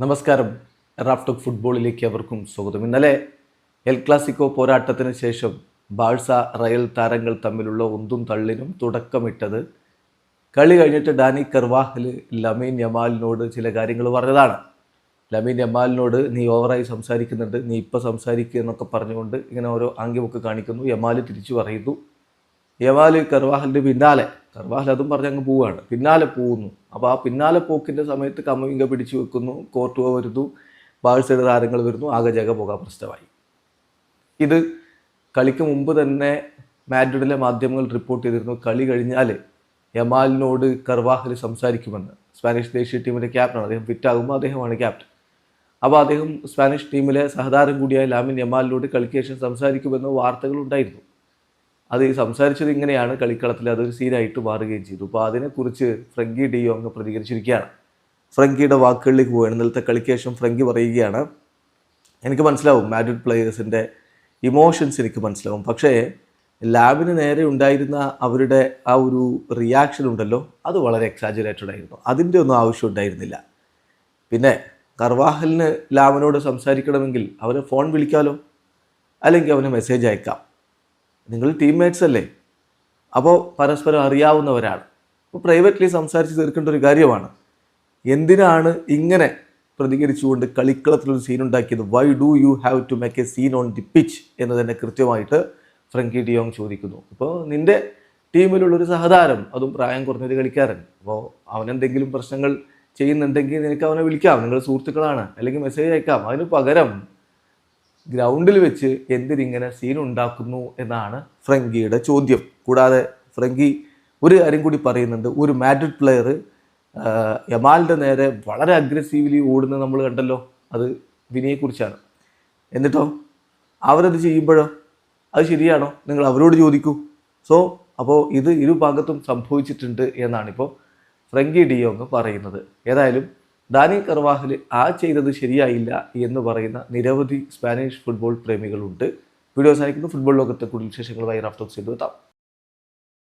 നമസ്കാരം. റാഫ്റ്റോക്ക് ഫുട്ബോളിലേക്ക് അവർക്കും സ്വാഗതം. ഇന്നലെ എൽ ക്ലാസിക്കോ പോരാട്ടത്തിന് ശേഷം ബാഴ്സ റയൽ താരങ്ങൾ തമ്മിലുള്ള ഒന്നും തള്ളിനും തുടക്കമിട്ടത് കളി കഴിഞ്ഞിട്ട് ഡാനി കർവാഹൽ ലമീൻ യമാലിനോട് ചില കാര്യങ്ങൾ പറഞ്ഞതാണ്. ലമീൻ യമാലിനോട് നീ ഓവറായി സംസാരിക്കുന്നുണ്ട് നീ ഇപ്പോൾ സംസാരിക്കുക എന്നൊക്കെ പറഞ്ഞുകൊണ്ട് ഇങ്ങനെ ഓരോ ആംഗ്യമൊക്കെ കാണിക്കുന്നു. യമാൽ തിരിച്ചു പറയുന്നു. യമാൽ കർവാഹലിന്റെ പിന്നാലെ കർവാഹൽ അതും പറഞ്ഞ് അങ്ങ് പോവുകയാണ് പിന്നാലെ പോകുന്നു. അപ്പോൾ ആ പിന്നാലെ പോക്കിന്റെ സമയത്ത് കമ്മിങ്ക പിടിച്ചു വെക്കുന്നു കോർട്ടുവ വരുന്നു ബാഴ്സയുടെ താരങ്ങൾ വരുന്നു ആകെ ജഗ പോകാൻ പ്രശ്നമായി. ഇത് കളിക്ക് മുമ്പ് തന്നെ മാഡ്രിഡിലെ മാധ്യമങ്ങൾ റിപ്പോർട്ട് ചെയ്തിരുന്നു കളി കഴിഞ്ഞാൽ യമാലിനോട് കർവാഹൽ സംസാരിക്കുമെന്ന്. സ്പാനിഷ് ദേശീയ ടീമിന്റെ ക്യാപ്റ്റനാണ് അദ്ദേഹം ഫിറ്റാകുമ്പോൾ അദ്ദേഹമാണ് ക്യാപ്റ്റൻ അപ്പോൾ അദ്ദേഹം സ്പാനിഷ് ടീമിലെ സഹതാരം കൂടിയായ ലാമിൻ യമാലിനോട് കളിക്ക് ശേഷം സംസാരിക്കുമെന്ന് വാർത്തകൾ ഉണ്ടായിരുന്നു. അത് സംസാരിച്ചത് ഇങ്ങനെയാണ് കളിക്കളത്തിൽ അതൊരു സീനായിട്ട് മാറുകയും ചെയ്തു. അപ്പോൾ അതിനെക്കുറിച്ച് ഫ്രങ്കി ഡിയോ അങ്ങ് പ്രതികരിച്ചിരിക്കുകയാണ്. ഫ്രങ്കിയുടെ വാക്കുകളിലേക്ക് പോവുകയാണ്. ഇന്നലത്തെ കളിക്ക് ശേഷം ഫ്രങ്കി പറയുകയാണ്. എനിക്ക് മനസ്സിലാവും മാഡ്രിഡ് പ്ലെയേഴ്സിന്റെ ഇമോഷൻസ് എനിക്ക് മനസ്സിലാവും. പക്ഷേ ലാബിന് നേരെ ഉണ്ടായിരുന്ന അവരുടെ ആ ഒരു റിയാക്ഷൻ ഉണ്ടല്ലോ അത് വളരെ എക്സാജുറേറ്റഡ് ആയിരുന്നു. അതിന്റെ ഒന്നും ആവശ്യം ഉണ്ടായിരുന്നില്ല. പിന്നെ കർവാഹലിന് ലാബിനോട് സംസാരിക്കണമെങ്കിൽ അവനെ ഫോൺ വിളിക്കാമല്ലോ അല്ലെങ്കിൽ അവന് മെസ്സേജ് അയക്കാം. നിങ്ങൾ ടീംമേറ്റ്സ് അല്ലേ? അപ്പോൾ പരസ്പരം അറിയാവുന്നവരാണ്. അപ്പോൾ പ്രൈവറ്റ്ലി സംസാരിച്ച് തീർക്കേണ്ട ഒരു കാര്യമാണ്. എന്തിനാണ് ഇങ്ങനെ പ്രതികരിച്ചുകൊണ്ട് കളിക്കളത്തിലൊരു സീൻ ഉണ്ടാക്കിയത്? Why do you have to make a scene on the pitch എന്ന് തന്നെ കൃത്യമായിട്ട് ഫ്രങ്കി ഡിയോങ് ചോദിക്കുന്നു. അപ്പോൾ നിന്റെ ടീമിലുള്ളൊരു സഹതാരം അതും പ്രായം കുറഞ്ഞൊരു കളിക്കാരൻ. അപ്പോൾ അവനെന്തെങ്കിലും പ്രശ്നങ്ങൾ ചെയ്യുന്നുണ്ടെങ്കിൽ നിനക്ക് അവനെ വിളിക്കാം. നിങ്ങൾ സുഹൃത്തുക്കളാണ്. അല്ലെങ്കിൽ മെസ്സേജ് അയക്കാം. അതിന് പകരം ഗ്രൗണ്ടിൽ വെച്ച് എന്തിനിങ്ങനെ സീൻ ഉണ്ടാക്കുന്നു എന്നാണ് ഫ്രങ്കിയുടെ ചോദ്യം. കൂടാതെ ഫ്രങ്കി ഒരു കാര്യം കൂടി പറയുന്നുണ്ട്. ഒരു മാഡ്രിഡ് പ്ലെയർ യമാലിന്റെ നേരെ വളരെ അഗ്രസീവ്ലി ഓടുന്നത് നമ്മൾ കണ്ടല്ലോ. അത് വിനയെക്കുറിച്ചാണ്. എന്നിട്ടോ? അവരത് ചെയ്യുമ്പോഴോ? അത് ശരിയാണോ? നിങ്ങൾ അവരോട് ചോദിക്കൂ. സോ അപ്പോൾ ഇത് ഇരു ഭാഗത്തും സംഭവിച്ചിട്ടുണ്ട് എന്നാണിപ്പോൾ ഫ്രങ്കി ഡിയോങ് പറയുന്നത്. ഏതായാലും ഡാനി കർവാഹൽ ആ ചെയ്തത് ശരിയായില്ല എന്ന് പറയുന്ന നിരവധി സ്പാനിഷ് ഫുട്ബോൾ പ്രേമികളുണ്ട്. വീഡിയോ അവസാനിക്കുന്നു. ഫുട്ബോൾ ലോകത്തെ കൂടുതൽ വിശേഷങ്ങളുമായി റാഫ്റ്റോക്സ് ചെയ്തു എത്താം